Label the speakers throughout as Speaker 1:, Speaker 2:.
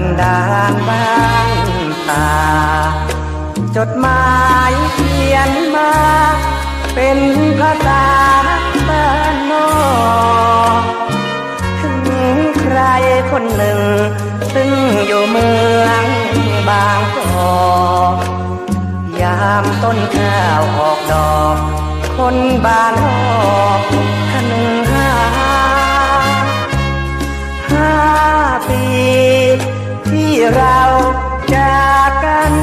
Speaker 1: กันดานบ้านป่าจดหมายเขียนมา เป็นภาษาบ้านนอกถึงใครคนหนึ่ง ซึ่งอยู่เมืองบางกอกยามต้นข้าวออกดอก คนบ้านนอกคนึง เราจากกัน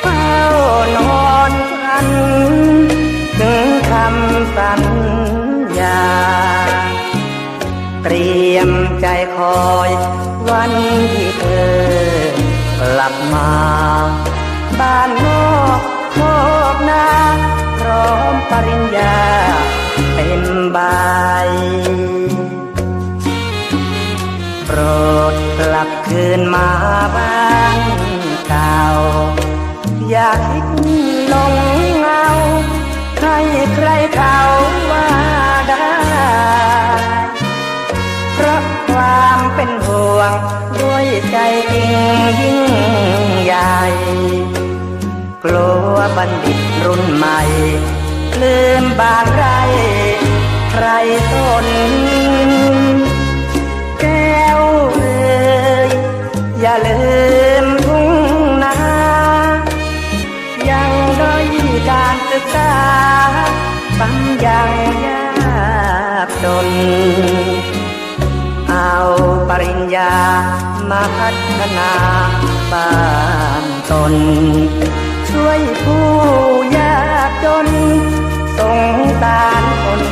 Speaker 1: เฝ้านอนฝัน ถึงคำสัญญา เตรียมใจคอยวันที่เธอกลับมา บ้านนอกโคกนาพร้อมปริญญาเต็มใบ โปรดกลับคืนมาบ้านเก่า อย่าคิดลงเงาให้ใครเขาว่าได้ เพราะความเป็นห่วง ด้วยใจจริงยิ่งใหญ่ กลัวบัณฑิตรุ่นใหม่ ลืมบางไร ใครสน ศึกษาฟังยังยากจน เอาปริญญามาพัฒนาบ้านตน ช่วยผู้ยากจนสงสารคน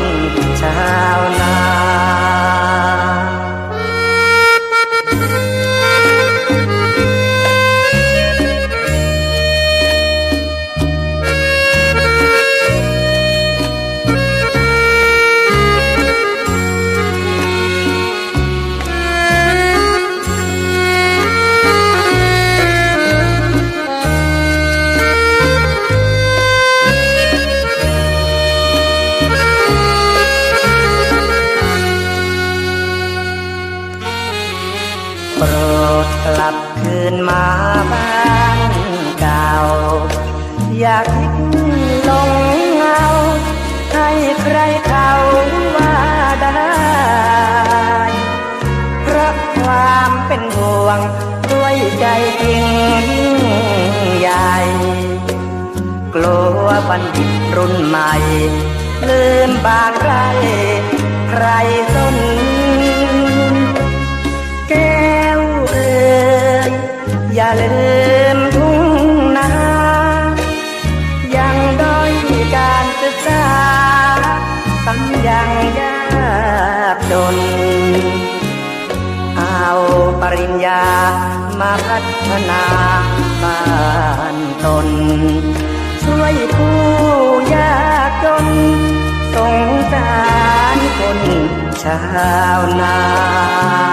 Speaker 1: กลับคืนมาบ้านเก่า อยากคิดลงเงา ให้ใครเขาว่าได้เพราะความเป็นห่วงด้วยใจจริงยิ่งใหญ่ กลัวบัณฑิตรุ่นใหม่ ลืมบางไรใคร อย่าลืมทุ่งนายังด้อยการศึกษาตั้งยังยากจน เอาปริญญามาพัฒนาบ้านตน ช่วยผู้ยากจนสงสารคนชาวนา